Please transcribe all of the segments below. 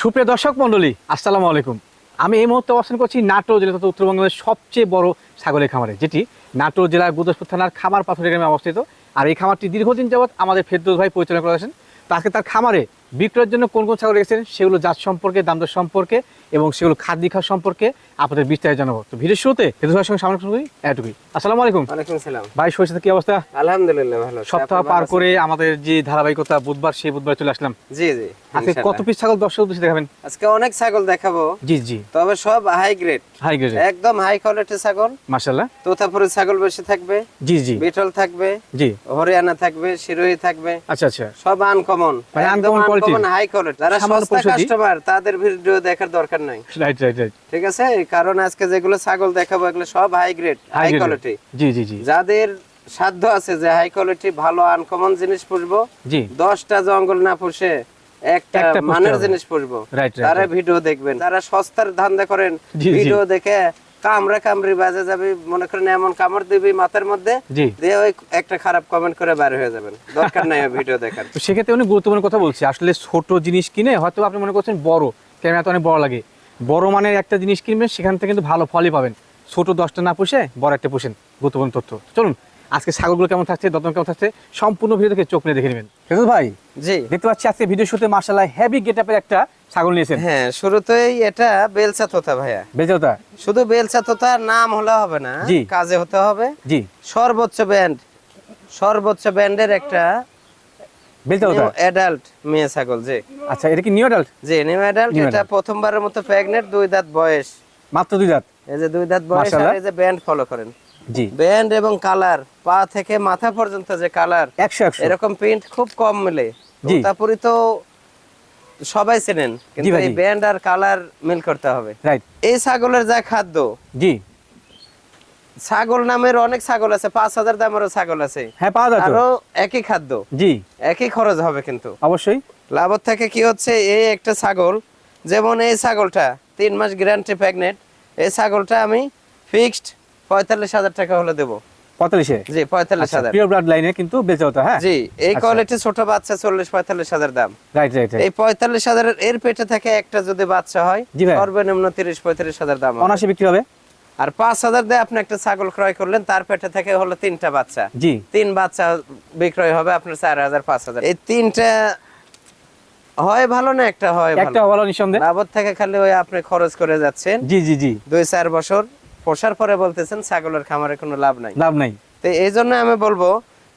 সুপ্রিয় দর্শক মণ্ডলী, আসসালামু আলাইকুম। আমি এই মুহূর্তে অবস্থান করছি নাটোর জেলা তথা উত্তরবঙ্গের সবচেয়ে বড় ছাগলের খামারে, যেটি নাটোর জেলার গুদসপুর থানার খামার পাথরের গ্রামে অবস্থিত। আর এই খামারটি দীর্ঘদিন যাবৎ আমাদের ফেরদৌস ভাই পরিচালনা করে আসেন। তো আজকে তার খামারে বিক্রয়ের জন্য কোন কোন ছাগল রেখেছেন সেগুলো জাত সম্পর্কে দাম দর সম্পর্কে এবং সেগুলো খাদ্য খাওয়া সম্পর্কে আপনাদের বিস্তারিত জানাব। তো ভিডিওর শুরুতে ফেরদৌস ভাইয়ের সঙ্গে সামনে করি এটুকুই। আসসালামু আলাইকুম। ওয়ালাইকুম সালাম। ভাই শরীর কি অবস্থা? আলহামদুলিল্লাহ ভালো সপ্তাহ পার করে আমাদের যে ধারাবাহিকতা বুধবার সেই বুধবার চলে আসলাম। জি জি আজকে কত পিস ছাগল দর্শক উদ্দেশ্যে দেখাবেন? আজকে অনেক ছাগল দেখাবো। জি জি। তবে সব হাই গ্রেড হাই গ্রেড একদম হাই কোয়ালিটি ছাগল। মাশাআল্লাহ। তোতাপুরি ছাগল বেশি থাকবে। জি জি। বিটল থাকবে। জি। হরিয়ানা থাকবে শিরোহী থাকবে। আচ্ছা আচ্ছা। সব আনকমন মানে uncommon quality? হাই কোয়ালিটি যারা সস্তা কাস্টমার তাদের ভিডিও দেখার দরকার নাই। রাইট রাইট রাইট ঠিক আছে? কারণ আজকে যেগুলো ছাগল দেখাবো এগুলো সব হাই গ্রেড হাই কোয়ালিটি জি জি জি। যাদের সাধ্য আছে যে হাই কোয়ালিটি ভালো আনকমন জিনিস পুষবো জি। দশটা জঙ্গল না পুষে একটা মানের জিনিস পুষবো। তারা ভিডিও দেখবেন। তারা সস্তার ধান্দা করেন। ভিডিও দেখে কামড়া কামড়ি বাজে যাবে মনে করেন এমন কামড় দিবি মাথার মধ্যে দিয়ে ওই একটা খারাপ কমেন্ট করে বের হয়ে যাবেন। দরকার নাই ভিডিও দেখার। তো সেক্ষেত্রে উনি গুরুত্বপূর্ণ কথা বলছি। আসলে ছোট জিনিস কিনে হয়তো আপনি মনে করছেন বড় ক্যামেরা তো অনেক বড় লাগে? বড় মানের একটা জিনিস কিনবেন সেখান থেকে কিন্তু ভালো ফলই পাবেন। ছোট দশটা না পুষে বড় একটা পুষেন গুরুত্বপূর্ণ তথ্য। চলুন আজকে ছাগলগুলো কেমন থাকছে দতন কেমন থাকছে সম্পূর্ণ ভিডিও দেখে চোখ নিয়ে দেখে নেবেন। ফেরদৌস ভাই জি। দেখতে পাচ্ছি আজকে ভিডিও শুতে মার্শাল্লাহ হেভি গেটআপের একটা ছাগল নিয়েছেন। হ্যাঁ শুরুতেই এটা বেলচা তোতা ভাইয়া। ওটা শুধু বেলচা তোতা নাম হলে হবে না জি। কাজে হতে হবে। জি। সর্বোচ্চ ব্যান্ড সর্বোচ্চ ব্যান্ডের একটা অ্যাডাল্ট মেয়ে ছাগল জি। আচ্ছা এটা কি নিউ অ্যাডাল্ট জি নিউ অ্যাডাল্ট এটা প্রথমবারের মতো দুই দাঁত বয়স। মাত্র দুই দাঁত? এই যে দুই দাঁত বয়স আর এই যে ব্যান্ড ফলো করেন। জি। ব্যান্ড এবং কালার পা থেকে মাথা পর্যন্ত যে কালার একশো এরকম প্রিন্ট খুব কম মিলে। তারপরে তো সবাই চেনেন কিন্তু এই ব্যান্ড আর কালার মিল করতে হবে। রাইট এই ছাগলের যা খাদ্য জি। ছাগল নামের অনেক ছাগল আছে পাঁচ হাজার দামেরও ছাগল আছে। হ্যাঁ পাওয়া আরও একই খাদ্য। জি। একই খরচ হবে কিন্তু। অবশ্যই। লাভর থেকে কি হচ্ছে এই একটা ছাগল যেমন এই ছাগলটা তিন মাস গ্যারান্টি প্রেগনেন্ট এই ছাগলটা আমি ফিক্সড পঁয়তাল্লিশ হাজার টাকা হলে দেবো। পঁয়তাল্লিশে? জি পঁয়তাল্লিশ হাজার। পিওর ব্লাড লাইনে কিন্তু বেঁচে ওটা হ্যাঁ? জি এই আচ্ছা। কোয়ালিটি ছোট বাচ্চা চল্লিশ পঁয়তাল্লিশ হাজার দাম। রাইট রাইট এই পঁয়তাল্লিশ হাজারের এর পেটে থেকে একটা যদি বাচ্চা হয় সর্বনিম্ন তিরিশ পঁয়ত্রিশ হাজার দাম হবে। বিক্রি হবে? আর পাঁচ হাজার দিয়ে আপনি একটা ছাগল ক্রয় করলেন তার পেটে থেকে হলো তিনটা বাচ্চা। জি। তিন বাচ্চা বিক্রয় হবে আপনার চার হাজার পাঁচ হাজার। এই তিনটা হয় ভালো না একটা হয় একটা ভালো? ভালো নিঃসন্দেহে। লাভর থেকে খালি ওই আপনি খরচ করে যাচ্ছেন। জি জি জি। দুই চার বছর পোষার পরে বলতেছেন ছাগলের খামারে কোনো লাভ নাই। লাভ নাই। তো এই জন্য আমি বলব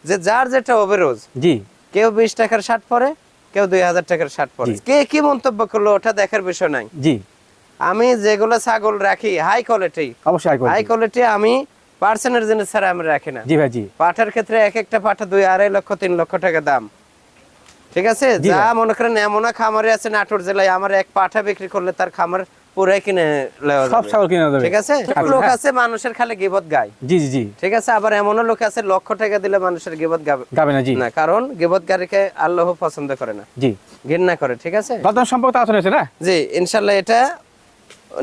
যে যার যেটা অবেরোজ জি। কেউ বিশ টাকার শার্ট পরে কেউ দুই হাজার টাকার শার্ট পরে। কে কি মন্তব্য করল ওটা দেখার বিষয় নাই। জি। আমি যেগুলো ছাগল রাখি হাই কোয়ালিটি অবশ্যই হাই কোয়ালিটি আমি পার্সেন্টের জিনিস ছাড়া আমি রাখি না। জি ভাই জি। পাঠার ক্ষেত্রে এক একটা পাঠা দুই আড়াই লক্ষ তিন লক্ষ টাকা দাম। ঠিক আছে? যা মনে করেন এমন খামারে আছে নাটোর জেলায় আমার এক পাঠা বিক্রি করলে তার খামার কিনে সব ছাগল কিনে দেবে ঠিক আছে? লোক আছে মানুষের খালি গিবত গায়। জি জি জি। ঠিক আছে? আবার এমনও লোক আছে লক্ষ টাকা দিলে মানুষের গিবত গাবে। গাবে না জি। না কারণ গিবত আল্লাহ পছন্দ করে না। জি। ঘৃণা করে ঠিক আছে? দর্দন সম্পর্কে আলোচনা হয়েছে না? জি ইনশাল্লাহ এটা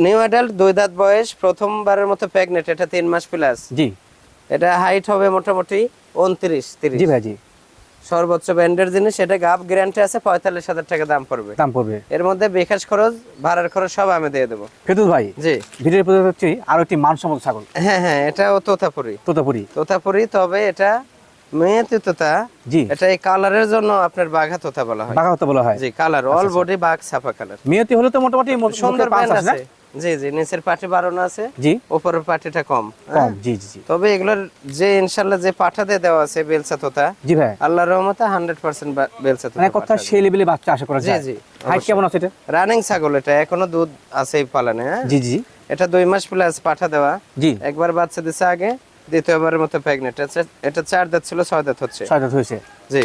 নিউ অ্যাডাল্ট দুই দাঁত বয়স প্রথমবারের মতো প্রেগনেন্ট এটা তিন মাস প্লাস জি। এটা হাইট হবে মোটামুটি উনত্রিশ তিরিশ। জি ভাই জি। সর্বোচ্চ ব্র্যান্ডের জিনিস এটা গাব গ্যারান্টি আছে? পঁয়তাল্লিশ হাজার টাকা দাম পড়বে। দাম পড়বে। এর মধ্যে বিকাশ খরচ ভাড়ার খরচ সব আমি দিয়ে দেবো। ফেতুল ভাই জি। ভিডিওর হচ্ছে আরও একটি মানসম্মত ছাগল। হ্যাঁ হ্যাঁ এটাও তোতাপুরি। তোতাপুরি। তোতাপুরি তবে এটা মেয়েতে তোতা জি। এটা এই কালারের জন্য আপনার বাঘা তোতা বলা হয়। বাঘা হতে বলা হয়। জি কালার অল বডি বাঘ ছাপা কালার মেয়েতে হলে তো মোটামুটি মোট- সুন্দর মুখে পাঁচ ব্যান্ড আছে না? আছে। জি জি নিচের পাটি বাড়ানো আছে জি। উপরের পাটিটা কম। কম? জি জি জি। তবে এগুলোর যে ইনশাল্লাহ যে পাঠা দিয়ে দেওয়া আছে বেলসা তোতা জি ভাই। আল্লাহর রহমতে হান্ড্রেড পার্সেন্ট বেলসা মানে কথা সেই লেভেলে বাচ্চা আশা করা যায়। জি, হাইট কেমন আছে এটা? রানিং ছাগল এটা এখনও দুধ আছে পালানে হ্যাঁ? জি জি। এটা দুই মাস প্লাস পাঠা দেওয়া। জি। একবার বাচ্চা দিছে আগে দ্বিতীয়বারের মতো প্রেগনেন্ট এটা চার দাঁত ছিল ছয় দাঁত হচ্ছে। ছয় দাঁত হয়েছে। জি।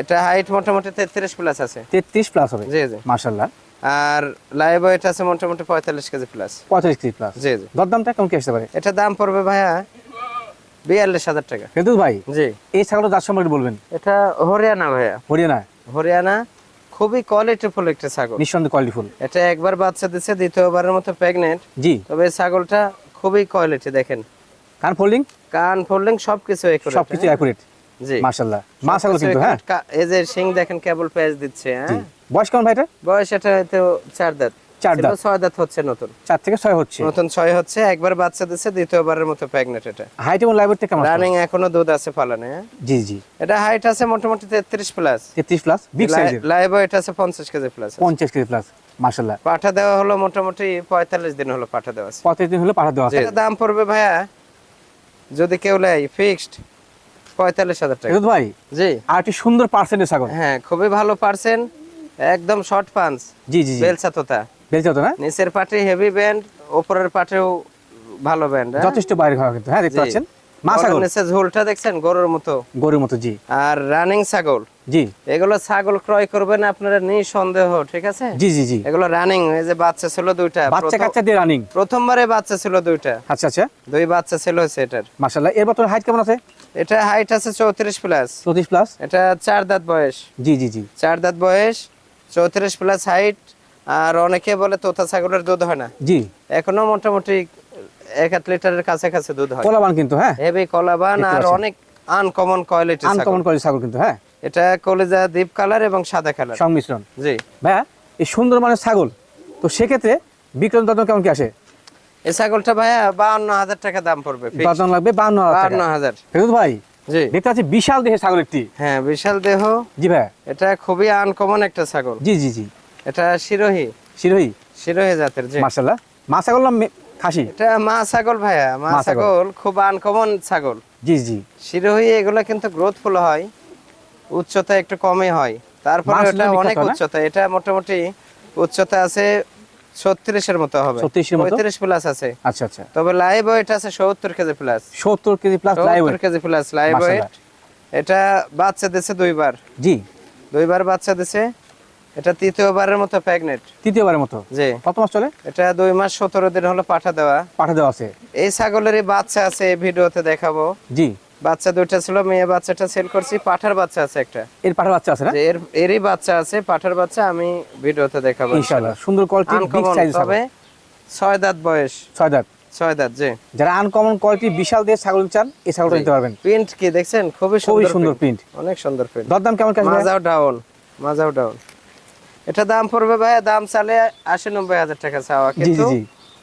এটা হাইট মোটামুটি তেত্রিশ প্লাস আছে। তেত্রিশ প্লাস হবে। জি জি। মার্শাল্লাহ আর লাইভ ওয়েট আছে মোটামুটি পঁয়তাল্লিশ কেজি প্লাস পঁয়তাল্লিশ কেজি প্লাস জি জি। দরদামটা কেমন কি আসতে পারে? এটা দাম পড়বে ভাইয়া বিয়াল্লিশ হাজার টাকা। ফেতুল ভাই জি। এই ছাগলটা দাঁত সম্পর্কে বলবেন? এটা হরিয়ানা ভাইয়া। হরিয়ানা? হরিয়ানা খুবই কোয়ালিটিফুল একটা ছাগল। নিঃসন্দেহে কোয়ালিটিফুল এটা একবার বাচ্চা দিচ্ছে দ্বিতীয়বারের মতো প্রেগনেন্ট জি। তবে এই ছাগলটা খুবই কোয়ালিটি দেখেন। কান ফোল্ডিং কান ফোল্ডিং সবকিছু accurate, সবকিছু হ্যাঁ? অ্যাকুরেট জি। মার্শাল্লাহ মা ছাগল কিন্তু হ্যাঁ? এই যে সিং দেখেন কেবল পেঁয়াজ দিচ্ছে হ্যাঁ? বয়স কেমন ভাই এটা বয়স এটা হয়তো চার দাঁত। চার দাঁত। ছয় দাঁত হচ্ছে নতুন। চার থেকে ছয় হচ্ছে? নতুন ছয় হচ্ছে একবার বাচ্চা দিচ্ছে দ্বিতীয়বারের মতো প্রেগনেন্ট এটা। হাইট এবং কেমন রানিং এখনও দুধ আছে হ্যাঁ? জি জি। এটা হাইট আছে মোটামুটি তেত্রিশ প্লাস তেত্রিশ প্লাস বিগ সাইজের লাইভ এটা আছে পঞ্চাশ কেজি প্লাস পঞ্চাশ কেজি প্লাস পাঠা দেওয়া হলো মোটামুটি পঁয়তাল্লিশ দিন হলো পাঠা দেওয়া আছে। পঁয়ত্রিশ দিন হলে পাঠা দেওয়া আছে। দাম পড়বে ভাইয়া যদি কেউ নেয় ফিক্সড পঁয়তাল্লিশ হাজার টাকা। ভাই জি। আর একটি সুন্দর পার্সেন্টের ছাগল। হ্যাঁ খুবই ভালো পার্সেন্ট একদম শর্ট পাঞ্চ জি জি বেলসা তোতা বেলচা তো না নিচের পাটে হেভি ব্যান্ড উপরের পাটেও ভালো ব্যান্ড যথেষ্ট বাইরে খাওয়া কিন্তু হ্যাঁ দেখতে পাচ্ছেন? মা ছাগল। নিচে ঝোলটা দেখছেন? গরুর মতো। গরুর মতো জি। আর রানিং ছাগল। জি। এগুলো ছাগল ক্রয় করবেন আপনারা নিঃসন্দেহ ঠিক আছে? জি জি জি। এগুলো রানিং এই যে বাচ্চা ছিল দুইটা। বাচ্চা কাচ্চা দিয়ে রানিং প্রথমবারে বাচ্চা ছিল দুইটা। আচ্ছা আচ্ছা। দুই বাচ্চা ছিল হচ্ছে এটার। মার্শাল্লাহ এর বর্তমানে হাইট কেমন আছে? এটা হাইট আছে চৌত্রিশ প্লাস চৌত্রিশ প্লাস এটা চার দাঁত বয়স। জি জি জি। চার দাঁত বয়স। চৌত্রিশ প্লাস হাইট আর অনেকে বলে তোতা ছাগলের দুধ হয় না। জি। এখনও মোটামুটি এক আধ লিটারের কাছাকাছি দুধ হয়। কোলাবান কিন্তু হ্যাঁ? হেভি কলাবান আর অনেক আনকমন কোয়ালিটি আনকমন করে ছাগল কিন্তু হ্যাঁ? এটা কলিজা ডিপ কালার এবং সাদা কালার সংমিশ্রণ। জি। ভাইয়া এই সুন্দর মানের ছাগল তো সেক্ষেত্রে বিক্রম দর্দন কেমন কি আসে? এই ছাগলটা ভাইয়া বাউন্ন হাজার টাকা দাম পড়বে দর্দন লাগবে বান্ন বাউন্ন হাজার। ভাই জি। দেখতে পাচ্ছি বিশাল দেহের ছাগল একটি। হ্যাঁ বিশাল দেহ। জি ভাই এটা খুবই আনকমন একটা ছাগল। জি জি জি। এটা শিরোহী। শিরোহী? শিরোহী জাতের জি। মার্শাল্লাহ মা ছাগল না খাসি? এটা মা ছাগল ভাইয়া। মা মা ছাগল। ছাগল খুব আনকমন ছাগল। জি জি। শিরোহী এগুলো কিন্তু গ্রোথফুল হয়। উচ্চতা একটু কমই হয়। তারপরে এটা অনেক উচ্চতা। এটা মোটামুটি উচ্চতা আছে ছত্রিশের মতো হবে। 36 মতো? পঁয়ত্রিশ প্লাস আছে। আচ্ছা আচ্ছা। তবে লাইভ ওয়েট আছে সত্তর কেজি প্লাস সত্তর kg plus live kg plus live weight এটা বাচ্চা দিছে দুইবার। জি। দুইবার বাচ্চা দিছে। এটা তৃতীয়বারের মতো প্রেগনেন্ট তৃতীয়বারের মতো? জি। কত মাস চলে? এটা দুই মাস সতেরো দিন হলো পাঠা দেওয়া। পাঠা দেওয়া আছে। এই ছাগলেরই বাচ্চা আছে এই ভিডিওতে দেখাবো। জি। বাচ্চা দুইটা ছিল মেয়ে বাচ্চাটা সেল করছি পাঠার বাচ্চা আছে একটা। এর পাঠার বাচ্চা আছে না? এর এরই বাচ্চা আছে পাঠার বাচ্চা আমি ভিডিওতে দেখাবো ইনশাআল্লাহ সুন্দর কোয়ালিটি বিগ সাইজ তবে ছয় দাঁত বয়স। ছয় দাঁত। ছয় দাঁত জি। যারা আনকমন কোয়ালিটি বিশাল দিয়ে ছাগল চান এই ছাগলটা নিতে পারবেন। প্রিন্ট কি দেখছেন? খুবই সুন্দর সুন্দর প্রিন্ট অনেক সুন্দর প্রিন্ট দরদাম কেমন কাজ মাজাও ডাউন মাজাও ডাউন এটা দাম পড়বে ভাই দাম চালে আশি নব্বই হাজার টাকা চাওয়া। কিন্তু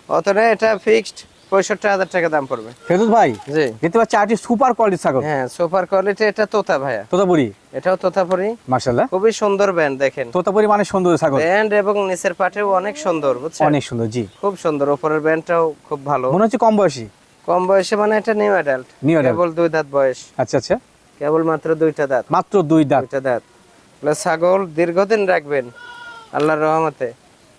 অতটা এটা ফিক্সড পঁয়ষট্টি হাজার টাকা দাম পড়বে। ফেরদুস ভাই জি। দেখতে পাচ্ছি আরটি সুপার ছাগল। হ্যাঁ সুপার কোয়ালিটি এটা তোতা ভাইয়া। তোতাপুরি? এটাও তোতাপুরি। মার্শাল্লাহ খুবই সুন্দর ব্যান্ড দেখেন। তোতাপুরি মানে সুন্দর ছাগল। ব্যান্ড এবং নিচের পাটেও অনেক সুন্দর বুঝছেন? অনেক সুন্দর জি। খুব সুন্দর উপরের ব্যান্ডটাও খুব ভালো। মনে হচ্ছে কম বয়সী। কম বয়সে মানে এটা নিউ অ্যাডাল্ট। কেবল দুই দাঁত বয়স। আচ্ছা আচ্ছা। কেবল মাত্র দুইটা দাঁত। মাত্র দুই দাঁত। দুইটা দাঁত। ছাগল দীর্ঘদিন রাখবেন আল্লাহর রহমতে।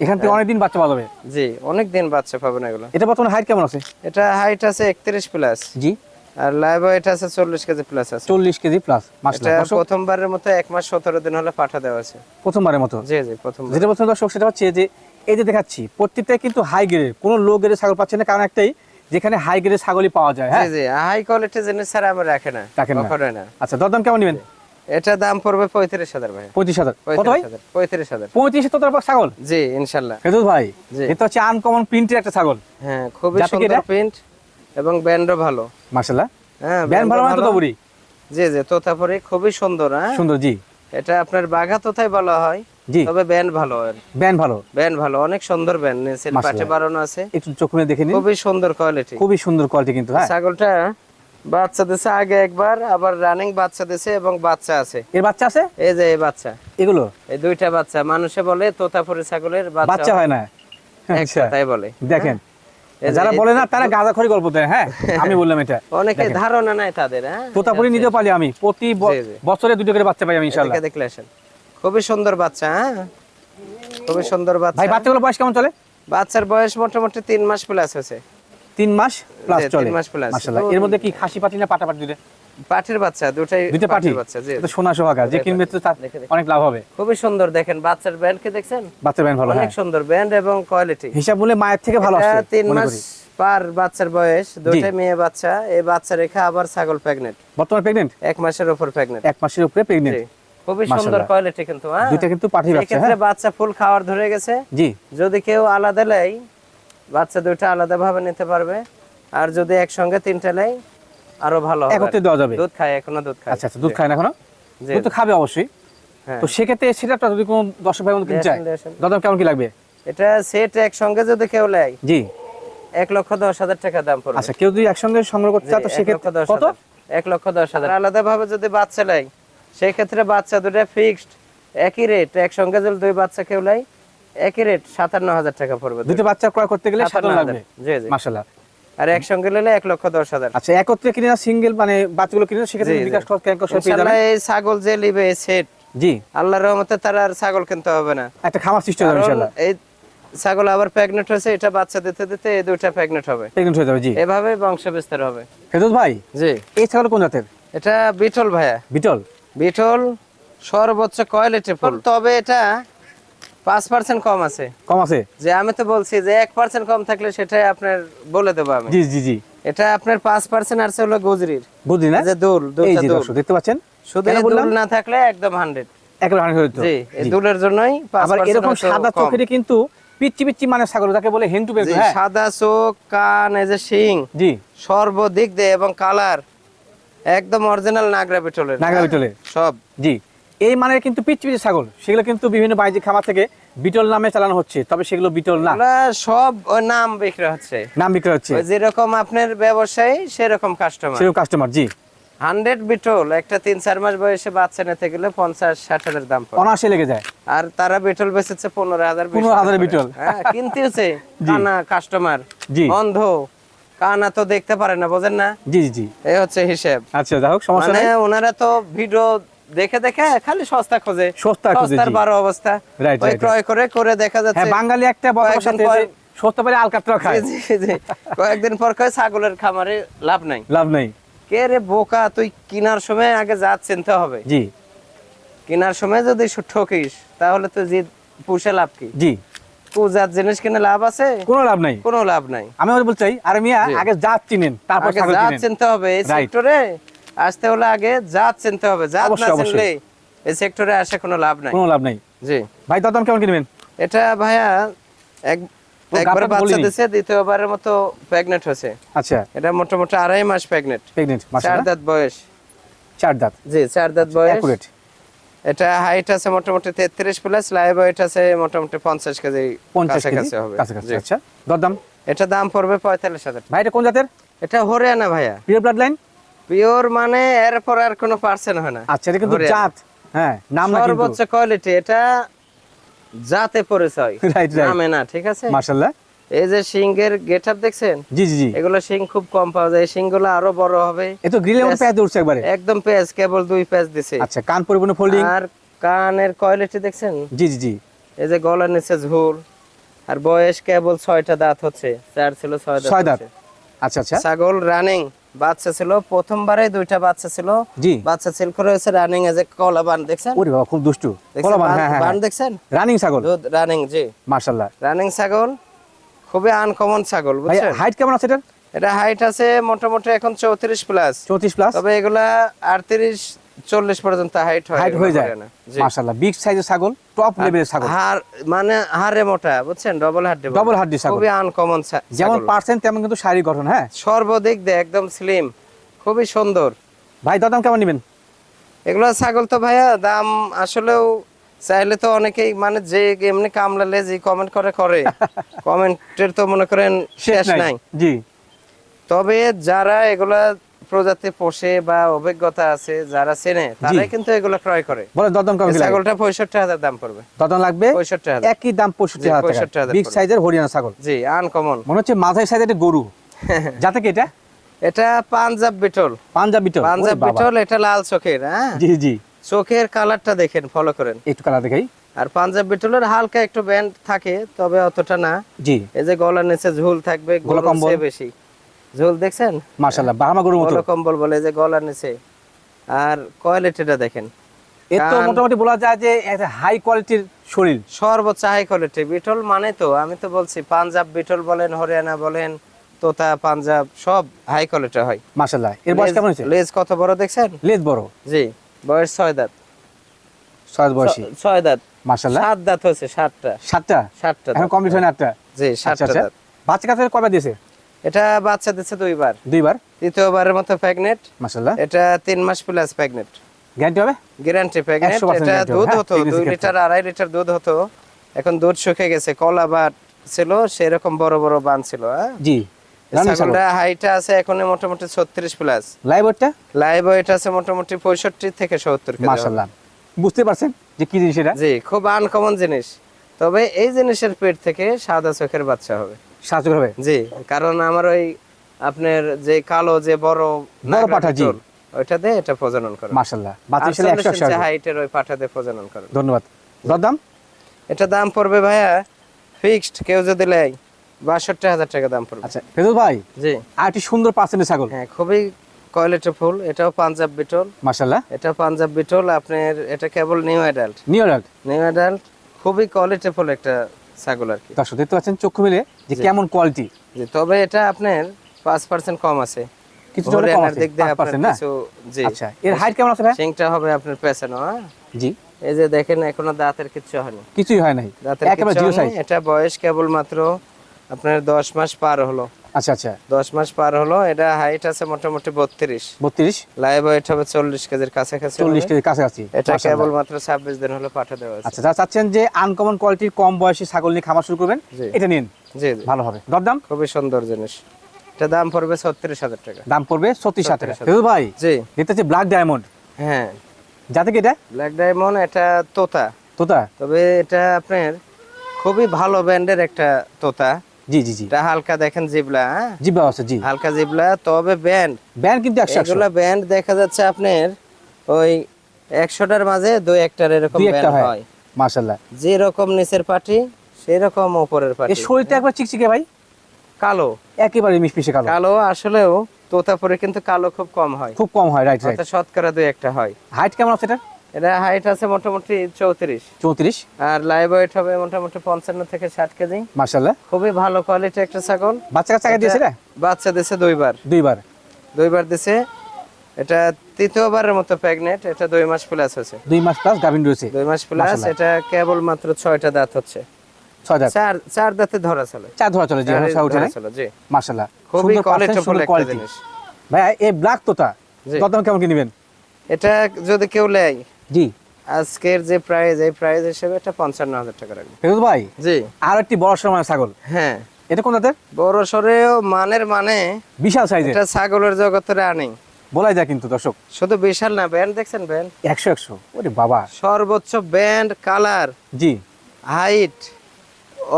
এখান থেকে অনেকদিন বাচ্চা পাওয়া যাবে। জি অনেক দিন বাচ্চা পাবেন এগুলো। এটা বর্তমানে হাইট কেমন আছে? এটা হাইট আছে একত্রিশ প্লাস জি। আর লাইভ ওয়েট আছে চল্লিশ কেজি প্লাস আছে। চল্লিশ কেজি প্লাস এটা মাসলা প্রথমবারের মতো এক মাস সতেরো দিন হলে পাঠা দেওয়া আছে। প্রথমবারের মতো? জি জি প্রথম যেটা বলছেন দর্শক সেটা হচ্ছে যে এই যে দেখাচ্ছি প্রত্যেকটাই কিন্তু হাই গ্রেডের কোনো লো গ্রেডের ছাগল পাচ্ছে না কারণ একটাই যেখানে হাই গ্রেডের ছাগলই পাওয়া যায় হ্যাঁ? জি জি হাই কোয়ালিটি জিনিস ছাড়া আমি রাখে না না। কখনোই না। আচ্ছা দরদাম কেমন নেবেন? এটা দাম পড়বে পঁয়ত্রিশ হাজার ভাই। পঁয়ত্রিশ হাজার। কত ভাই? পঁয়ত্রিশ হাজার পঁয়ত্রিশ হাজার। ছাগল? জি ইনশাল্লাহ। ফেরদৌস ভাই এটা হচ্ছে আনকমন প্রিন্টের একটা ছাগল। হ্যাঁ খুবই সুন্দর প্রিন্ট এবং ব্যান্ডও ভালো। মার্শাল্লাহ হ্যাঁ ব্যান ভালো মানে তোতাপুরি? জি জি তোতাপুরি খুবই সুন্দর হ্যাঁ। সুন্দর জি। এটা আপনার বাঘা তোতাই বলা হয় জি। তবে ব্যান্ড ভালো আর ব্যান ভালো। ব্যান্ড ভালো অনেক সুন্দর ব্যান্ড মাশাআল্লাহ। পাশে বাড়ানো আছে। একটু চোখ দেখে নিন। খুবই সুন্দর কোয়ালিটি খুবই সুন্দর কোয়ালিটি কিন্তু হ্যাঁ। ছাগলটা বাচ্চা দিছে আগে একবার আবার রানিং বাচ্চা দিছে এবং বাচ্চা আছে। এর বাচ্চা আছে? এই যে এই বাচ্চা। এগুলো? এই দুইটা বাচ্চা। মানুষে বলে তোতাপুরি ছাগলের বাচ্চা। হয় না? এক আচ্ছা। বলে। দেখেন যারা বলে না তারা গাঁজাখড়ি গল্প দেয় হ্যাঁ? আমি বললাম এটা। অনেকে ধারণা নাই তাদের হ্যাঁ? তোতাপুরি নিজেও পালি আমি। প্রতি। বছরে দুটো করে বাচ্চা পাই আমি ইনশাল্লাহ এদিকে দেখলে আসেন। খুবই সুন্দর বাচ্চা হ্যাঁ? খুবই সুন্দর ভাই বাচ্চা। বাচ্চাগুলো বয়স কেমন চলে? বাচ্চার বয়স মোটামুটি তিন মাস প্লাস হয়েছে তিন মাস প্লাস চলে। মাস plus। মাশাআল্লাহ। এর মধ্যে কি খাসি পাটি না পাটা পাটি দুটো পাটির বাচ্চা দুটাই দুটো পাটি? বাচ্চা জি। এটা সোনা সোহাগা যে কিনবে তো তার। অনেক লাভ হবে। খুবই সুন্দর দেখেন বাচ্চার ব্যান্ড কে দেখছেন? বাচ্চা ব্যান ভালো অনেক হ্যাঁ। সুন্দর ব্যান্ড এবং কোয়ালিটি হিসাব বলে মায়ের থেকে ভালো আসছে তিন মাস পার বাচ্চার বয়স দুটাই মেয়ে বাচ্চা এই বাচ্চা রেখে আবার ছাগল প্রেগনেন্ট বর্তমানে প্রেগনেন্ট এক মাসের উপর প্রেগনেন্ট এক মাসের উপরে প্রেগনেন্ট খুবই সুন্দর কোয়ালিটি কিন্তু হ্যাঁ। দুইটা কিন্তু বাচ্চা হ্যাঁ। বাচ্চা ফুল খাওয়ার ধরে গেছে। জি। যদি কেউ আলাদা নেয় বাচ্চা দুইটা আলাদা ভাবে নিতে পারবে। আর যদি একসঙ্গে তিনটা নেয় আরও ভালো হবে। একত্রে দেওয়া যাবে? দুধ খায় এখনও দুধ খায়। আচ্ছা আচ্ছা দুধ খায় না এখনও? জি। দুধ তো খাবে অবশ্যই। হ্যাঁ। তো সেক্ষেত্রে সেটা যদি কোনো দর্শক ভাই কিনতে চায়। দাদা কেমন কি লাগবে? এটা সেট একসঙ্গে যদি কেউ নেয় জি। এক লক্ষ দশ হাজার টাকা দাম পড়বে। আচ্ছা কেউ যদি একসঙ্গে সংগ্রহ করতে চায় তো সেক্ষেত্রে কত। এক লক্ষ দশ হাজার। আলাদা ভাবে যদি বাচ্চা নেয় সেই ক্ষেত্রে বাচ্চা দুটা ফিক্সড একই রেট একসঙ্গে যদি দুই বাচ্চা কেউ নেয় একই রেট সাতান্ন হাজার টাকা পড়বে দুটো বাচ্চা ক্রয় করতে গেলে সাতান্ন লাগবে? জি জি। মাশাআল্লাহ। আর একসঙ্গে নিলে এক লক্ষ দশ হাজার। আচ্ছা একত্রে কিনে না সিঙ্গেল মানে বাচ্চাগুলো কিনে সেক্ষেত্রে। বিকাশ খরচ কেন এই ছাগল যে নিবে সেট জি। আল্লাহর রহমতে তার আর ছাগল কিনতে হবে না। একটা খামার ইনশাআল্লাহ। এই ছাগল আবার প্রেগনেন্ট হয়েছে এটা বাচ্চা দিতে দিতে এই দুইটা প্রেগনেন্ট হবে। প্রেগনেন্ট হয়ে যাবে জি। এভাবে বংশ বিস্তার হবে। ফেরদৌস ভাই জি। এই ছাগল কোন জাতের? এটা বিটল ভাইয়া। বিটল? বিটল সর্বোচ্চ কোয়ালিটি ফুল তবে এটা পাঁচ পার্সেন্ট কম আছে। কম আছে? যে আমি তো বলছি যে এক পার্সেন্ট কম থাকলে সেটাই আপনার বলে দেবো আমি। জি জি জি। এটা আপনার পাঁচ পার্সেন্ট আছে হলো গুজরির। বুঝলি না? যে দুল দুলটা দুল। দেখতে পাচ্ছেন? শুধু কেন এই বললাম? দুল না থাকলে একদম হান্ড্রেড একেবারে হানি জি এই দুলের জন্যই পাঁচ আবার এরকম সাদা চোখেরই কিন্তু মানে ছাগল যাকে বলে বেগুন হ্যাঁ। সাদা চোখ কান এই যে শিং জি। সর্বদিক দিয়ে এবং কালার একদম অরিজিনাল নাগরা বিটলের। সব। জি। এই মানের কিন্তু পিচ্ছি পিচ্ছি ছাগল সেগুলো কিন্তু বিভিন্ন বাণিজ্যিক খামার থেকে বিটল নামে চালানো হচ্ছে তবে সেগুলো বিটল না। সব নাম বিক্রি হচ্ছে। নাম বিক্রয় হচ্ছে। যেরকম আপনার ব্যবসায়ী সেরকম কাস্টমার সেরকম কাস্টমার জি। হান্ড্রেড বিটল একটা তিন চার মাস বয়সে বাচ্চা নিতে গেলে পঞ্চাশ ষাট হাজার দাম লেগে যায়। আর তারা বিটল বেচেছে পনেরো হাজার 15,000 হাজার বিটল। হ্যাঁ কিনতেছে। কানা কাস্টমার জি। অন্ধ কানা তো দেখতে পারে না বোঝেন না? জি জি জি। এই হচ্ছে হিসেব। আচ্ছা যাই হোক সমস্যা মানে ওনারা তো ভিডিও দেখে দেখে খালি সস্তা খোঁজে। সস্তা খোঁজে, সস্তার বারো অবস্থা। Right, ওই ক্রয় করে করে দেখা হ্যাঁ যাচ্ছে বাঙালি একটা বড় সাথে পর- সস্তা পারে আলকাতরা খায়। জি, জি, জি। কয়েকদিন পর কয় ছাগলের খামারে লাভ নাই। লাভ নেই। কে রে বোকা তুই কিনার সময় আগে জাত চিনতে হবে। জি। কেনার সময় যদি ঠকিস তাহলে তো যে পুষে লাভ কি? জি। কুজাত জিনিস কিনে লাভ আছে? কোনো লাভ নাই। কোনো লাভ নাই। আমি বলতে চাই আরে মিয়া আগে জাত চিনেন তারপর জাত চিনতে হবে। এই. সেক্টরে আসতে হলে আগে জাত চিনতে হবে। জাত না। চিনলে এই সেক্টরে আসে কোনো লাভ নাই। কোনো লাভ নাই। জি। ভাই দাম কেমন কিনবেন এটা ভাইয়া এক একবার বাচ্চা। দিছে দ্বিতীয়বারের মতো প্রেগনেন্ট হয়েছে। আচ্ছা। এটা মোটামুটি আড়াই মাস প্রেগনেন্ট প্রেগনেন্ট চার দাঁত বয়স। চার দাঁত। জি চার দাঁত বয়স। অ্যাকুরেট এটা হাইট আছে মোটামুটি তেত্রিশ প্লাস লাইভ ওয়েট আছে মোটামুটি পঞ্চাশ কেজি 50 কেজি হবে। আচ্ছা দরদাম? এটা দাম পড়বে পঁয়তাল্লিশ হাজার ভাই এটা কোন জাতের? এটা হরিয়ানা ভাইয়া। পিওর ব্লাড লাইন পিওর মানে এরপর আর কোনো পার্সেন্ট হয় না। আচ্ছা এটা কিন্তু জাত। হ্যাঁ নাম না সর্বোচ্চ কোয়ালিটি এটা জাতে পরিচয় রাইট রাইট নামে না ঠিক আছে? মাশাআল্লাহ। এই যে সিংহের গেট আপ দেখছেন? জি জি জি। এগুলো সিং খুব কম পাওয়া যায় সিংগুলো আরও বড় হবে। এ তো গ্রিলের Yes. পেঁয়াজ উঠছে একবারে। একদম পেঁয়াজ কেবল দুই পেঁয়াজ দিছে। আচ্ছা কান পরিপূর্ণ ফোল্ডিং আর কানের কোয়ালিটি দেখছেন? জি জি জি। এই যে গলার নিচে ঝুল আর বয়স কেবল ছয়টা দাঁত হচ্ছে চার ছিল ছয় দাঁত আচ্ছা আচ্ছা। ছাগল রানিং বাচ্চা ছিল প্রথমবারে দুইটা বাচ্চা ছিল। জি। বাচ্চা সেল করে হয়েছে রানিং এজ এ কলা বান দেখছেন? ওরে বাবা খুব দুষ্টু। কলা বান- হ্যাঁ হ্যাঁ বান দেখছেন? রানিং ছাগল। রানিং জি। মাশাআল্লাহ। রানিং ছাগল খুবই আনকমন ছাগল বুঝছেন? হাইট কেমন আছে এটা এটা হাইট আছে মোটামুটি এখন চৌত্রিশ প্লাস 34 প্লাস তবে এগুলা আটত্রিশ চল্লিশ পর্যন্ত হাইট হাইট হয়ে যায়। মাশাআল্লাহ। বিগ সাইজের ছাগল টপ লেভেলের ছাগল। হাড় মানে মোটা বুঝছেন? ডবল হাড্ডি বলে। Double হাড্ডি ছাগল। খুবই আনকমন যেমন পার্সেন্ট তেমন কিন্তু শারীরিক গঠন হ্যাঁ? সর্বদিক দিয়ে একদম স্লিম খুবই সুন্দর। ভাই দাম কেমন নেবেন? এগুলো ছাগল তো ভাইয়া দাম আসলেও চাইলে তো অনেকেই মানে যে এমনি কামলালে যে কমেন্ট করে করে। কমেন্টের তো মনে করেন শেষ নাই। জি। তবে যারা এগুলা প্রজাতি পোষে বা অভিজ্ঞতা আছে যারা চেনে তারাই কিন্তু এগুলা ক্রয় করে। বলে দরদাম কেমন এই ছাগলটা পঁয়ষট্টি হাজার দাম পড়বে। দরদাম লাগবে? পঁয়ষট্টি হাজার। একই দাম পঁয়ষট্টি জি, হাজার 65,000 টাকা বিগ সাইজের হরিয়ানা ছাগল। জি আনকমন মনে হচ্ছে মাঝারি সাইজের একটা গরু। যাতে কি এটা? এটা পাঞ্জাব বিটল। পাঞ্জাব বিটল। পাঞ্জাব বিটল এটা লাল চোখের হ্যাঁ? জি জি। চোখের কালারটা দেখেন ফলো করেন। একটু কালার দেখাই। আর পাঞ্জাব বিটলের হালকা একটু ব্যান্ড থাকে তবে অতটা না। জি। এই যে গলার নিচে ঝুল থাকবে গলা। চেয়ে বেশি। ঝুল দেখছেন? মাশাআল্লাহ বাহামা গরুর মতো। গলা কম্বল বলে যে গলার নিচে। আর কোয়ালিটিটা দেখেন। এর তো কান- মোটামুটি বলা যায় যে হাই কোয়ালিটির শরীর। সর্বোচ্চ হাই কোয়ালিটি। বিটল মানে তো আমি তো বলছি পাঞ্জাব বিটল বলেন হরিয়ানা বলেন তোতা পাঞ্জাব সব হাই কোয়ালিটি হয়। মাশাআল্লাহ এর বয়স কেমন হয়েছে? লেজ কত বড় দেখছেন? লেজ বড়? জি বয়স ছয় দাঁত। ছয় বয়সী। ছ- ছয় দাঁত। মাশাআল্লাহ। সাত দাঁত হচ্ছে সাতটা। সাতটা? সাতটা এখন কমপ্লিট হয় না আটটা? জি আচ্ছা সাতটা আচ্ছা দাঁত। বাচ্চা কাছে কবে দিয়েছে? এটা বাচ্চা দিচ্ছে দুইবার। দুইবার? তৃতীয়বারের মতো প্রেগনেট মাশাআল্লাহ। এটা তিন মাস প্লাস প্রেগনেট গ্যারান্টি হবে? গ্যারান্টি প্যাকেট 100% এটা দুধ হতো হ্যাঁ, লিটার আড়াই লিটার দুধ হতো। এখন দুধ গেছে কলা বাট ছিল সেরকম বড় বড় বান ছিল হ্যাঁ? জি। ছাগলটা হাইটটা আছে এখন মোটামুটি ছত্রিশ প্লাস লাইভ আছে মোটামুটি পঁয়ষট্টি থেকে সত্তর কেজি। মাশাআল্লাহ। বুঝতে পারছেন যে কি জিনিস এটা? জি খুব আনকমন জিনিস। তবে এই জিনিসের পেট থেকে সাদা চোখের বাচ্চা হবে। সাহায্য হবে জি কারণ আমার ওই আপনার যে কালো যে বড় নাগরা পাঠা, জি। এটা প্রজনন করে মাশাআল্লাহ হাইটের ওই প্রজনন করে ধন্যবাদ। দরদাম এটা দাম পড়বে ভাইয়া ফিক্সড কেউ যদি বাষট্টি হাজার টাকা দাম পড়বে। আচ্ছা ভাই জি। আর একটি সুন্দর পার্সেন্টের ছাগল। হ্যাঁ খুবই কোয়ালিটি ফুল এটাও পাঞ্জাব বিটল। মাশাআল্লাহ এটা পাঞ্জাব বিটল আপনার এটা কেবল new adult new adult new adult খুবই কোয়ালিটি ফুল একটা ছাগল আর কি। দর্শক দেখতে পাচ্ছেন চক্ষু মেলে যে কেমন কোয়ালিটি তবে এটা আপনার পাঁচ পার্সেন্ট কম আছে। কিছুটা কম আছে, দিক দিয়ে 5% আপনার না? কিছু জি। আচ্ছা এর হাইট কেমন আছে ভাই? সিংটা হবে আপনার পেছনে হ্যাঁ? জি। এই যে দেখেন এখনও দাঁতের কিছু হয়নি কিছুই হয় নাই। দাঁতের একেবারে জিরো সাইজ এটা বয়স কেবল মাত্র আপনার দশ মাস পার হলো। আচ্ছা আচ্ছা। দশ মাস পার হলো এটা হাইট আছে মোটামুটি বত্রিশ। বত্রিশ? লাইভ ওয়েট হবে চল্লিশ কেজির কাছাকাছি চল্লিশ হবে। কেজি কাছাকাছি। এটা কেবল মাত্র ছাব্বিশ দিন হলো পাঠা দেওয়া আছে আচ্ছা যারা চাচ্ছেন যে আনকমন কোয়ালিটির কম বয়সী ছাগল নিয়ে খামার শুরু করবেন এটা নিন। জি ভালো হবে। দরদাম? খুবই সুন্দর জিনিস। এটা দাম পড়বে ছত্রিশ হাজার টাকা। দাম পড়বে ছত্রিশ হাজার টাকা। 36,000 ফেরদৌস ভাই জি। দেখতেছি ব্ল্যাক ডায়মন্ড হ্যাঁ। যাতে কি এটা? ব্ল্যাক ডায়মন্ড এটা তোতা। তোতা? তবে এটা আপনার খুবই ভালো ব্র্যান্ডের একটা তোতা। জি জি জি। হালকা দেখেন জিবলা হ্যাঁ? আছে জি। হালকা জিবলা তবে ব্যান্ড। ব্যান্ড কিন্তু একশো এগুলা ব্যান্ড দেখা যাচ্ছে আপনার ওই একশোটার মাঝে দুই একটার এরকম ব্যান্ড হয়। হয়। মাশাল্লাহ যে রকম নিচের পাটি সেই রকম উপরের পাটি। শরীরটা একবার চিকচিকে ভাই? কালো। একেবারে মিশমিশে কালো। কালো আসলেও তোতাপুরে কিন্তু কালো খুব কম হয়। খুব কম হয় রাইট রাইট শতকরা দুই একটা হয়। হাইট কেমন আছে এটা এটা হাইট আছে মোটামুটি চৌত্রিশ। চৌত্রিশ? আর লাইভ ওয়েট হবে মোটামুটি পঞ্চান্ন থেকে ষাট কেজি। খুবই ভালো কোয়ালিটি একটা ছাগল। বাচ্চা কাচ্চা দিয়েছে বাচ্চা দিছে দুইবার। দুইবার। দুইবার দিছে। এটা তৃতীয়বারের মতো প্রেগনেন্ট এটা দুই মাস প্লাস হয়েছে। দুই মাস প্লাস গাভিন রয়েছে। দুই মাস প্লাস এটা কেবল মাত্র ছয়টা দাঁত হচ্ছে। চার চার দাঁতে ধরা চলে। চার ধরা চলে জি খুবই কোয়ালিটি ভাইয়া এই ব্ল্যাক তোতা। দরদাম কেমন কি নেবেন? এটা যদি কেউ নেয় জি। আজকের যে প্রাইস এই প্রাইস হিসেবে এটা পঞ্চান্ন হাজার টাকা রাখবে। ভাই জি। আর একটি বড় ছাগল। হ্যাঁ। এটা কোন জাতের? বড় সরেও মানের মানে বিশাল সাইজের এটা ছাগলের জগতের আনি বলাই যায় কিন্তু দর্শক। শুধু বিশাল না ব্যান্ড দেখছেন ব্যান্ড একশো একশো। ওরে বাবা। সর্বোচ্চ ব্যান্ড কালার জি। হাইট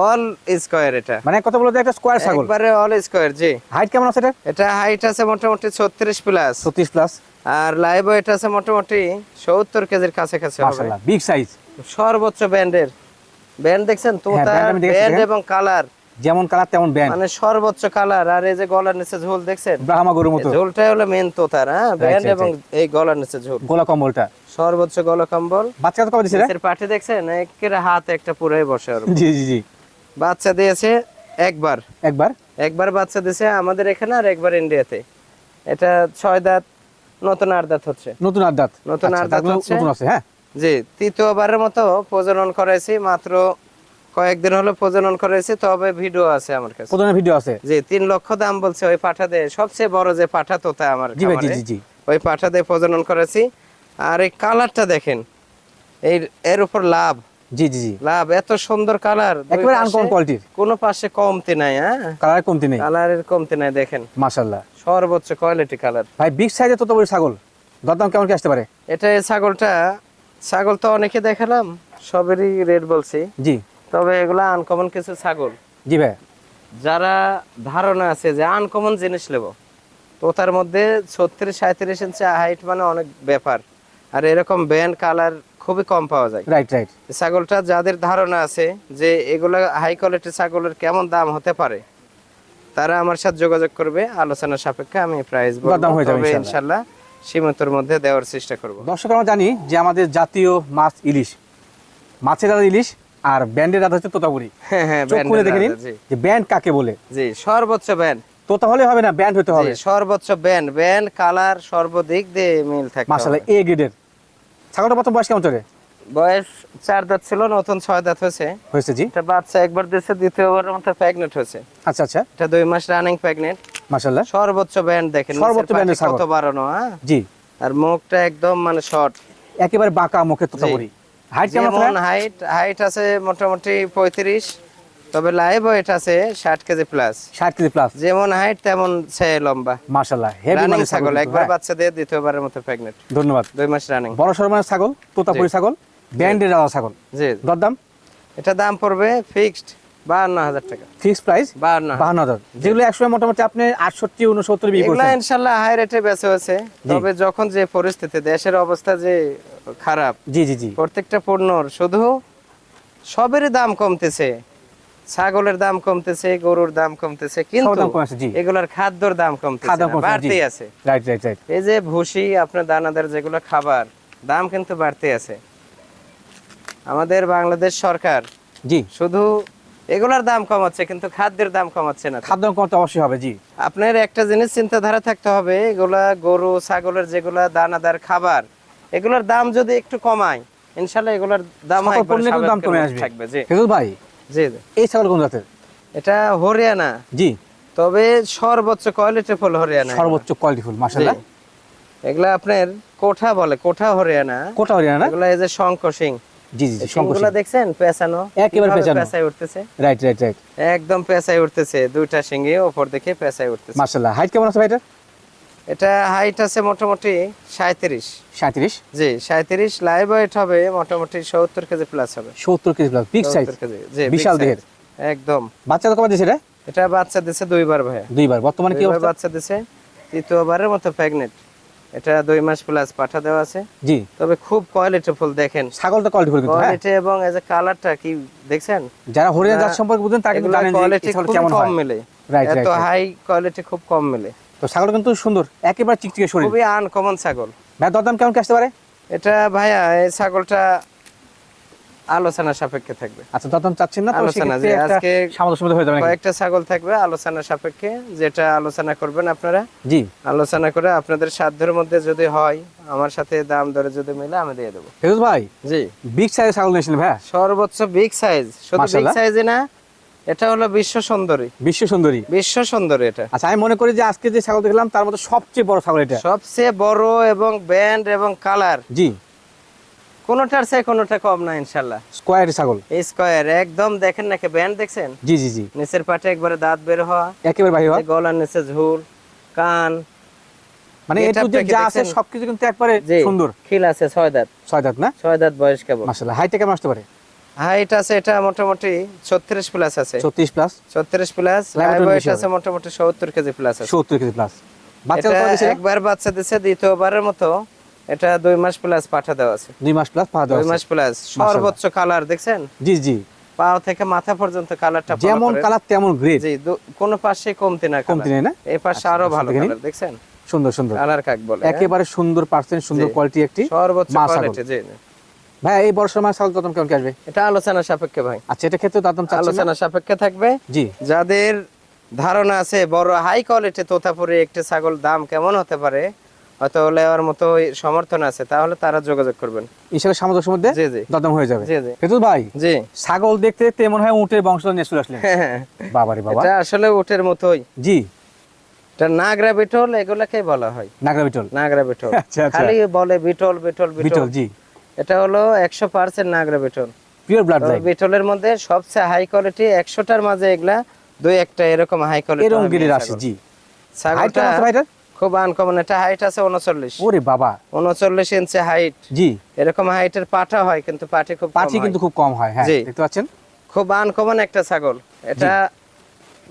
অল স্কোয়ার এটা। মানে কত বলতে একটা স্কোয়ার ছাগল। একবারে অল স্কোয়ার জি। হাইট কেমন আছে এটা? এটা হাইট আছে মোটামুটি ছত্রিশ প্লাস ছত্রিশ প্লাস আর লাইভ ওয়েট আছে মোটামুটি সত্তর কেজির কাছাকাছি হবে। মাশাল্লাহ বিগ সাইজ সর্বোচ্চ ব্যান্ডের ব্যান্ড দেখছেন? তো হ্যাঁ, দেখেছি, ব্যান্ড এবং কালার। যেমন কালার তেমন ব্যান্ড মানে সর্বোচ্চ কালার। আর এই যে গলার নিচে ঝোল দেখছেন? ব্রাহ্মা গরুর মতো। ঝোলটাই হলো মেন তোতার হ্যাঁ? ব্যান্ড এবং এই গলার নিচে ঝোল। গোলা কম্বলটা। সর্বোচ্চ গলা কম্বল। বাচ্চা কত কবে দিছে রে? নিচের পাঠে দেখছেন? একের হাত একটা পুরাই বসে উপর। জি জি জি। বাচ্চা দিয়েছে একবার। একবার? একবার বাচ্চা দিয়েছে আমাদের এখানে আর একবার ইন্ডিয়াতে এটা ছয় দাঁত নতুন আট দাঁত হচ্ছে। নতুন আদাত নতুন আর হচ্ছে। নতুন আছে হ্যাঁ। জি তৃতীয়বারের মতো প্রজনন করাইছি মাত্র কয়েকদিন হলো প্রজনন করাইছি তবে ভিডিও আছে আমার কাছে। প্রথমে ভিডিও আছে? জি তিন লক্ষ দাম বলছে ওই পাঠা দিয়ে সবচেয়ে বড় যে পাঠা তোতা আমার জি জি জি জি। ওই পাঠা দিয়ে প্রজনন করেছি আর এই কালারটা দেখেন এই এর উপর লাভ। জি জি জি। লাভ এত সুন্দর কালার একেবারে আনকমন কোয়ালিটির কোনো পাশে কমতি নাই হ্যাঁ? কালার কমতি নেই। কালারের কমতি নাই দেখেন। মাশাল্লাহ সর্বোচ্চ কোয়ালিটি কালার ভাই বিগ সাইজের তো বড় ছাগল। দরদাম কেমন কি আসতে পারে? এটা এই ছাগলটা ছাগল তো অনেকে দেখালাম সবেরই রেট বলছি। জি। তবে এগুলা আনকমন কিছু ছাগল। জি ভাই। যারা ধারণা আছে যে আনকমন জিনিস নেব তো তার মধ্যে ছত্রিশ সাঁত্রিশ ইঞ্চি হাইট মানে অনেক ব্যাপার। আর এরকম ব্যান্ড কালার খুবই কম পাওয়া যায়। রাইট রাইট ছাগলটা যাদের ধারণা আছে যে এগুলা হাই কোয়ালিটির ছাগলের কেমন দাম হতে পারে তারা আমার সাথে যোগাযোগ করবে আলোচনা সাপেক্ষে আমি প্রাইস তবে ইনশাল্লাহ। সীমিতর মধ্যে দেওয়ার চেষ্টা করব। দর্শক আমরা জানি যে আমাদের জাতীয় মাছ ইলিশ মাছের আদা ইলিশ আর ব্যান্ডের আদা হচ্ছে তোতাপুরি। হ্যাঁ হ্যাঁ দেখে নিন যে ব্যান্ড কাকে বলে। জি সর্বোচ্চ ব্যান্ড। তোতা হলে হবে না ব্যান্ড হতে হবে। সর্বোচ্চ ব্যান্ড ব্যান্ড কালার সর্বদিক দিয়ে মিল থাকে মাশাল্লাহ এ গ্রেডের ছাগলটা প্রথম বয়স কেমন চলে? বয়স চার দাঁত ছিল নতুন ছয় দাঁত হয়েছে। হয়েছে জি। এটা বাচ্চা একবার দিয়েছে দ্বিতীয়বারের মতো প্রেগনেন্ট হয়েছে। আচ্ছা আচ্ছা। এটা দুই মাস রানিং প্রেগনেন্ট মাশাল্লাহ সর্বোচ্চ ব্যান্ড দেখেন সর্বোচ্চ পাটি কত বাড়ানো হ্যাঁ? জি। আর মুখটা একদম মানে শর্ট একেবারে বাঁকা মুখে তোতাপুরি হাইট কেমন হাইট হাইট আছে মোটামুটি পঁয়ত্রিশ তবে লাইভ ওয়েট আছে ষাট কেজি প্লাস ষাট কেজি প্লাস যেমন হাইট তেমন সে লম্বা। মাশাল্লাহ হেভি মানে ছাগল একবার একবার বাচ্চা দিয়ে দ্বিতীয়বারের মতো প্রেগনেন্ট ধন্যবাদ। দুই মাস রানিং বড় সরমানের ছাগল তোতাপুরি ছাগল? আলাদা ছাগল। জি। দরদাম? এটা দাম পড়বে ফিক্সড বাহান্ন হাজার টাকা। ফিক্স প্রাইস বাহান্ন বাহান্ন হাজার। যেগুলো একসময় মোটামুটি আপনি আটষট্টি উনসত্তর বিক্রি ইনশাল্লাহ হাই রেটে বেঁচে হয়েছে। তবে যখন যে পরিস্থিতি দেশের অবস্থা যে খারাপ জি জি জি। প্রত্যেকটা পণ্যর শুধু সবেরই দাম কমতেছে। ছাগলের দাম কমতেছে গরুর দাম কমতেছে কিন্তু। এগুলার খাদ্যর দাম কমতেছে। বাড়তেই আছে। এই যে ভুসি আপনার দানাদার যেগুলো খাবার দাম কিন্তু বাড়তে আছে। আমাদের বাংলাদেশ সরকার জি। শুধু এগুলার দাম কমাচ্ছে কিন্তু খাদ্যের দাম কমাচ্ছে না। খাদ্য কমতে অবশ্যই হবে জি। আপনার একটা জিনিস চিন্তাধারা থাকতে হবে এগুলা গরু ছাগলের যেগুলা দানাদার খাবার এগুলোর দাম যদি একটু কমায় ইনশাল্লাহ এগুলোর দাম দাম কমে আসবে। থাকবে জি। ভাই জি। এই ছাগল কোন জাতের? এটা হরিয়ানা। জি। তবে সর্বোচ্চ কোয়ালিটি ফুল হরিয়ানা সর্বোচ্চ কোয়ালিটি ফুল মাশাআল্লাহ। এগুলা আপনার কোঠা বলে কোঠা হরিয়ানা। কোটা হরিয়ানা এগুলা এই যে শঙ্খ সিং। জি জি জি দেখছেন? পেঁচানো। একেবারে পেঁচানো। পেঁচায় উঠতেছে? রাইট রাইট রাইট একদম পেঁচায় উঠতেছে। দুইটা সিংহে ওপর দেখে পেঁচায় উঠতেছে। মাশাআল্লাহ। হাইট কেমন আছে ভাই এটা এটা হাইট আছে মোটামুটি সাঁত্রিশ 37 জি সাঁত্রিশ লাইভ ওয়েট হবে মোটামুটি সত্তর কেজি প্লাস হবে। 70 কেজি প্লাস বিগ সাইজ জি বিশাল দেহের। একদম। বাচ্চা তো কবে দিয়েছে এটা? এটা বাচ্চা দিছে দুইবার ভাইয়া। দুইবার। বর্তমানে কি অবস্থা? বাচ্চা দিছে তৃতীয়বারের মতো প্রেগনেন্ট এটা দুই মাস প্লাস পাঠা দেওয়া আছে। জি। তবে খুব কোয়ালিটি ফুল দেখেন। ছাগলটা কোয়ালিটি ফুল কিন্তু হ্যাঁ। কোয়ালিটি এবং এজ এ কালারটা কি দেখছেন? যারা হরিয়ানা জাত সম্পর্কে বুঝেন তারা কিন্তু জানেন কোয়ালিটি কেমন কম হয় মেলে এত. হাই কোয়ালিটি খুব কম মেলে। তো ছাগল কিন্তু সুন্দর একেবারে চিকচিকে শরীর। খুবই আনকমন ছাগল। ভাই দরদাম কেমন কি আসতে পারে? এটা ভাইয়া এই ছাগলটা আলোচনা সাপেক্ষে থাকবে। আচ্ছা দরদাম চাচ্ছেন না আলোচনা, একটা আজকে সামঞ্জস্য হয়ে যাবে কয়েকটা ছাগল থাকবে আলোচনা সাপেক্ষে যেটা আলোচনা করবেন আপনারা। জি। আলোচনা করে আপনাদের সাধ্যের মধ্যে যদি হয় আমার সাথে দাম দরে যদি মিলে আমি দিয়ে দেবো। ফেরুজ ভাই জি। বিগ সাইজের ছাগল নিয়েছিলেন ভাই। সর্বোচ্চ বিগ সাইজ শুধু বিগ। সাইজে না এটা হলো বিশ্ব সুন্দরী। বিশ্ব সুন্দরী। বিশ্ব সুন্দরী এটা। আচ্ছা আমি মনে করি যে আজকে যে ছাগল দেখলাম তার মধ্যে সবচেয়ে বড় ছাগল এটা। সবচেয়ে বড় এবং ব্যান্ড এবং কালার জি। কোনোটার চেয়ে কোনোটা কম না ইনশাল্লাহ। স্কোয়ার ছাগল। এই স্কোয়ার একদম দেখেন নাকি ব্যান্ড দেখছেন? জি জি জি। নিচের পাটে একবারে দাঁত বের হওয়া একেবারে বাহির হয় এই গলার নিচে ঝুল কান। মানে এটা যে যা আছে সবকিছু কিন্তু একবারে সুন্দর। খিল আছে ছয় দাঁত। ছয় দাঁত না? ছয় দাঁত বয়স কেবল। মাশাআল্লাহ হাইটটা কেমন আসতে পারে? হাইট আছে এটা মোটামুটি ছত্রিশ প্লাস আছে। ছত্রিশ প্লাস ছত্রিশ প্লাস বেশি আছে মোটামুটি সত্তর কেজি প্লাস আছে। সত্তর কেজি প্লাস বাচ্চা একবার বাচ্চা দিছে দ্বিতীয়বারের মতো। এটা দুই মাস প্লাস পাঠা দেওয়া আছে। দুই মাস প্লাস পাওয়া দুই মাস প্লাস সর্বোচ্চ কালার দেখছেন? জি জি। পাও থেকে মাথা পর্যন্ত কালারটা যেমন কালার তেমন গ্রেড জি কোনো পাশে কমতি না কমতি না? এই পাশে আচ্ছা, আরও আচ্ছা, ভালো কালার দেখছেন? সুন্দর সুন্দর। কালার কাক বলে হ্যাঁ? একেবারে সুন্দর পার্সেন্ট সুন্দর কোয়ালিটি একটি সর্বোচ্চ কোয়ালিটি জি। ভাই এই ছাগল দাম কেমন আসবে? এটা আলোচনা সাপেক্ষে ভাই। আচ্ছা এটা ক্ষেত্রে দাম আলোচনা সাপেক্ষে থাকবে। জি। যাদের ধারণা আছে বড় হাই কোয়ালিটি তোতাপুরি একটি ছাগল দাম কেমন হতে পারে হয়তো লেওয়ার মতো সমর্থন আছে তাহলে তারা যোগাযোগ করবেন। ইনশাআল্লাহ সামঞ্জস্যের মধ্যে জি জি। দরদাম হয়ে যাবে। জি জি। ফেতুল ভাই জি। ছাগল দেখতে দেখতে মনে হয় উটের বংশ নিয়ে চলে আসলেন। বাবারে বাবা। এটা আসলে উটের মতোই। জি। এটা নাগরা বিটল এগুলাকে বলা হয়। নাগরা বিটল। নাগরা বিটল। আচ্ছা, আচ্ছা। খালি বলে বিটল বিটল বিটল। জি। এটা হলো একশো percent Nagra Beetal. Pure blood line বিটলের মধ্যে সবচেয়ে হাই কোয়ালিটি একশোটার মাঝে এগুলা দুই একটা এরকম হাই কোয়ালিটি এরকম গিরে রাশি জি। ছাগলটা খুব আনকমন এটা হাইট আছে উনচল্লিশ। ওরে বাবা। উনচল্লিশ ইঞ্চি হাইট জি। এরকম হাইটের পাঠা হয় কিন্তু পাটি খুব হয়। কিন্তু খুব কম হয় হ্যাঁ দেখতে পাচ্ছেন? খুব আনকমন একটা ছাগল। এটা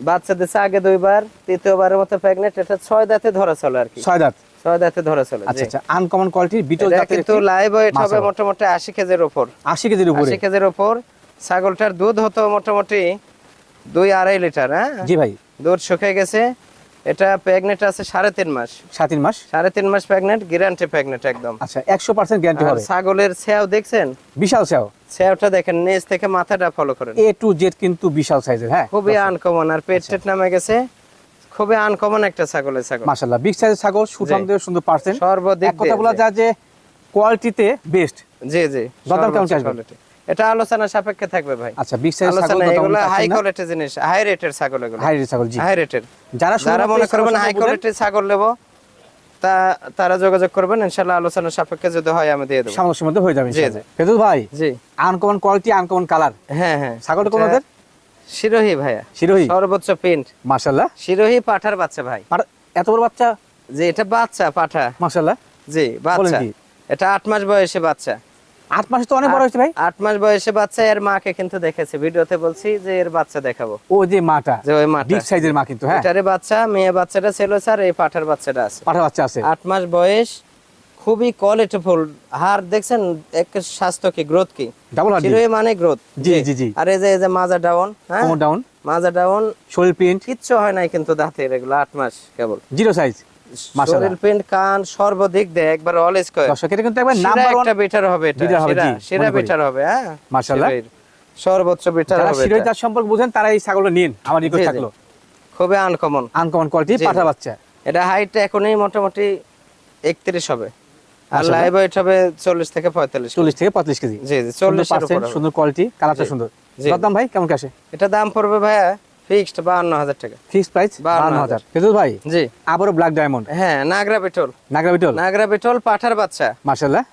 বাচ্চা দিছে আগে দুইবার তৃতীয়বারের মতো প্রেগনেন্ট এটা ছয় দাঁতে ধরা চলে আর কি। ছয় দাঁত? ছয় দাঁতে ধরা চলে আচ্ছা আচ্ছা আনকমন কোয়ালিটির বিটল জাতের কিন্তু লাইভ ওয়েট হবে মোটামুটি আশি কেজির উপর। 80 কেজির উপরে? আশি কেজির উপর। ছাগলটার দুধ হতো মোটামুটি দুই আড়াই লিটার হ্যাঁ? জি ভাই। দুধ শুকিয়ে গেছে। এটা প্রেগনেন্ট আছে সাড়ে তিন মাস। সাত তিন মাস? সাড়ে তিন মাস প্রেগনেন্ট গ্যারান্টি প্রেগনেন্ট একদম। আচ্ছা একশো পার্সেন্ট গ্যারান্টি হবে। ছাগলের দেখছেন? বিশাল সেও দেখেন নিচ থেকে মাথাটা ফলো করেন। এ টু জেড কিন্তু বিশাল সাইজের হ্যাঁ? খুবই আনকমন আর পেট আচ্ছা। টেট নামে গেছে। খুবই আনকমন একটা ছাগলের ছাগল। মাশাআল্লাহ বিগ সাইজের ছাগল সুঠামদের সুন্দর পার্সেন্ট সর্বদিক এক কথা বলা যায় যে কোয়ালিটিতে বেস্ট জি জি দরদাম কেমন। এটা আলোচনা সাপেক্ষে থাকবে ভাই। আচ্ছা বিগ সাইজের ছাগল এগুলো হাই হাই কোয়ালিটি জিনিস হাই রেটের ছাগল এগুলো। হাই রেটের ছাগল জি। হাই রেটের যারা যারা মনে করবেন হাই কোয়ালিটির ছাগল নেব তা তারা যোগাযোগ করবেন ইনশাল্লাহ আলোচনা সাপেক্ষে যদি হয় আমি দিয়ে দেবো। সামনের মধ্যে হয়ে যাবে জি, ইনশাআল্লাহ। ফেরদৌস ভাই জি। আনকমন কোয়ালিটি আনকমন কালার হ্যাঁ হ্যাঁ। ছাগলটা কোন ওদের শিরোহী ভাইয়া। শিরোহী? সর্বোচ্চ প্রিন্ট মাশাআল্লাহ। শিরোহী পাঠার বাচ্চা ভাই। এত বড় বাচ্চা? যে এটা বাচ্চা পাঠা। মাশাআল্লাহ। জি বাচ্চা। এটা আট মাস বয়সে বাচ্চা। আট মাস তো অনেক বড় হয়েছে ভাই? আট মাস বয়সে বাচ্চা এর মাকে কিন্তু দেখেছে। ভিডিওতে বলছি যে এর বাচ্চা দেখাবো। ও যে মাটা যে ওই মাটা। বিগ সাইজের মা কিন্তু হ্যাঁ? এটারে বাচ্চা মেয়ে বাচ্চাটা ছিল স্যার এই পাঠার বাচ্চাটা আছে। পাঠা বাচ্চা আছে। আট মাস বয়স খুবই কোয়ালিটিফুল হার দেখছেন এক স্বাস্থ্য কি গ্রোথ কি? ডাবল শিরোহী মানে গ্রোথ জি জি। জি আর এই যে এই যে মাজা ডাউন হ্যাঁ? ডাউন মাজা ডাউন শরীর প্রিন্ট কিচ্ছু হয় নাই কিন্তু দাঁতের এগুলো আট মাস কেবল। Zero size. শরীর প্রিন্ট কান সর্বদিক দেয় একবার অল স্কয়ার দর্শক এটা কিন্তু একবার নাম্বার একটা বেটার হবে এটা সেরা সেরা বেটার হবে হ্যাঁ? মাশাআল্লাহ। সর্বোচ্চ বেটার যারা হবে শিরোই এটা। চাষ সম্পর্কে বুঝেন তারা এই ছাগলটা নিন। আমার রিকোয়েস্ট। থাকল। খুবই আনকমন আনকমন কোয়ালিটি পাঠা বাচ্চা। এটা হাইট এখনই মোটামুটি একত্রিশ হবে। আর। লাইভ ওয়েট হবে চল্লিশ থেকে পঁয়তাল্লিশ চল্লিশ থেকে পঁয়ত্রিশ কেজি। জি জি সুন্দর চল্লিশের উপর পার্সেন্ট হবে। সুন্দর কোয়ালিটি কালারটা সুন্দর। দাম ভাই কেমন কি আসে? এটা দাম পড়বে ভাইয়া ফিক্সড বাহান্ন হাজার টাকা। ফিক্স প্রাইস বাহান্ন বান্ন হাজার। হাজার। ফেরদৌস ভাই জি। আবারও ব্ল্যাক ডায়মন্ড হ্যাঁ নাগরা পেট্রোল। নাগরা বিটল নাগরা পেট্রোল পাঠার বাচ্চা।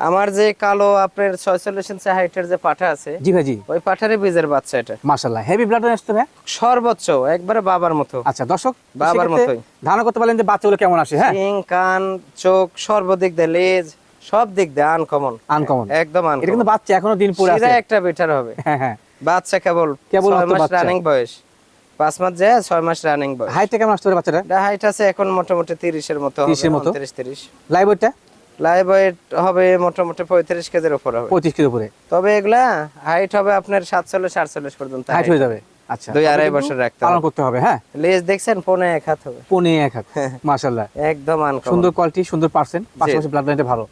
আমার যে কালো আপনার ছয়চল্লিশ ইঞ্চি হাইটের যে পাঠা আছে জি ভাই জি। ওই পাঠারে বীজের বাচ্চা এটা। মার্শাল্লাহ হেভি ব্লাড আসতে ভাই? সর্বোচ্চ একবারে বাবার মতো। আচ্ছা দর্শক বাবার মতোই। ধারণা করতে পারলেন যে বাচ্চাগুলো কেমন আসে হ্যাঁ? সিং কান চোখ সর্বদিক দিয়ে লেজ সব দিক দিয়ে আনকমন আনকমন একদম এটা কিন্তু বাচ্চা এখনও দিন পরে আছে। একটা বেটার হবে। হ্যাঁ হ্যাঁ। বাচ্চা কেবল কেবল মাস রানিং বয়স। পাঁচ মাস যায় ছয় মাস রানিং হাইটটা কেমন আসতে পারে বাচ্চাটা এটা হাইট আছে এখন মোটামুটি তিরিশের মতো 30 এর মতো? তিরিশ তিরিশ। লাইভ ওয়েটটা লাইভ ওয়েট হবে মোটামুটি পঁয়ত্রিশ কেজির উপর হবে। পঁচিশ কেজি উপরে। তবে এগুলা হাইট হবে আপনার সাতচল্লিশ আটচল্লিশ পর্যন্ত হাইট হয়ে যাবে। আচ্ছা। দুই আড়াই বছর রাখতে পালন করতে হবে হ্যাঁ? লেজ দেখছেন? পনে এক হাত হবে। পনে এক হাত। মার্শাল্লাহ একদম আনকমন সুন্দর কোয়ালিটি সুন্দর পার্সেন্ট পাশাপাশি ব্লাড লাইনটা ভালো।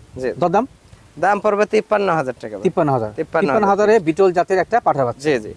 দরদাম? দাম পড়বে তিপ্পান্ন হাজার টাকা তিপ্পান্ন হাজার। তিপ্পান্ন হাজারে। বিটল জাতের একটা পাঠা জি জি।